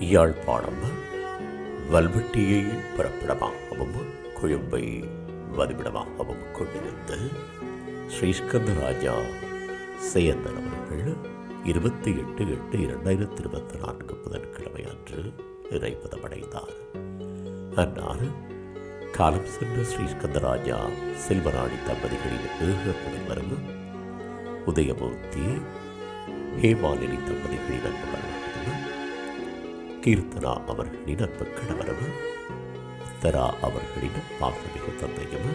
யாழ்ப்பாணம் வல்வெட்டியை பிறப்பிடமாகவும் கொழும்பை வதிவிடமாகவும் கொண்டிருந்த ஸ்ரீஸ்கந்தராஜா சேந்தன் அவர்கள் இருபத்தி எட்டு எட்டு இரண்டாயிரத்தி இருபத்தி நான்கு புதன்கிழமை அன்று இறைப்பதமடைந்தார் அன்னார் காலம் சென்ற ஸ்ரீஸ்கந்தராஜா செல்வராணி தம்பதிகளின் ஏக புதல்வரும் உதயமூர்த்தி ஹேமாலினி தம்பதிகளின் அன்பு கீர்த்தனா அவர்களின் அன்பு கணவரும் உத்தரா அவர்களின் பாசமிகு தந்தையும்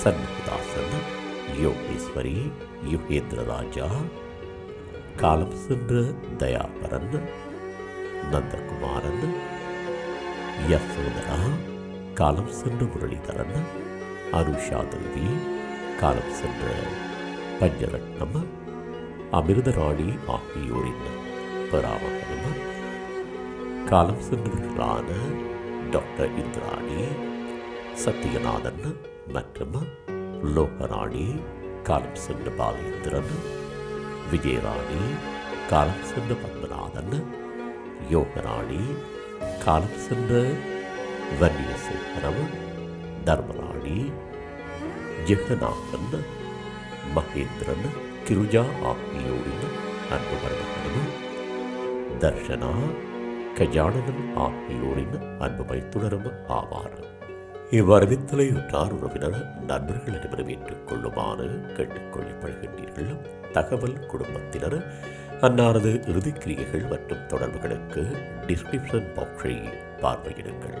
சண்முகதாசன் யோகேஸ்வரி யுகேந்திர ராஜா காலம் சென்ற தயாபரன் நந்தகுமாரன் யசோதரா காலம் சென்ற முரளிதரன் அனுஷா தேவி காலம் சென்ற பஞ்சரட்னம் அமிர்தராணி ஆகியோரின் பெறாமகனும் காலம் சென்றவர்களான டாக்டர் இந்திராணி சத்யநாதன் மற்றும் லோகராணி. காலம் சென்ற பாலேந்திரன் விஜயராணி. காலம் சென்ற பத்மநாதன் யோகராணி. காலம் சென்ற வன்னியசேகரம் தர்மராணி. ஜெகநாதன் மகேந்திரன் கிருஜா ஆகியோரின் அன்பு மருமகனும் தர்ஷனா கஜானனன் ஆகியோரின் அன்பு தொடரும் ஆவார். இவ்வறிவித்தலை உற்றார் உறவினர் நண்பர்களிடமிருந்து ஏற்றுக் கொள்ளுமாறு கேட்டுக்கொள்ளப்படுகின்றீர்கள். தகவல் குடும்பத்தினர் அன்னாரது இறுதிக்கிரியைகள் மற்றும் தொடர்புகளுக்கு டிஸ்கிரிப்ஷன் பாக்ஸை பார்வையிடுங்கள்.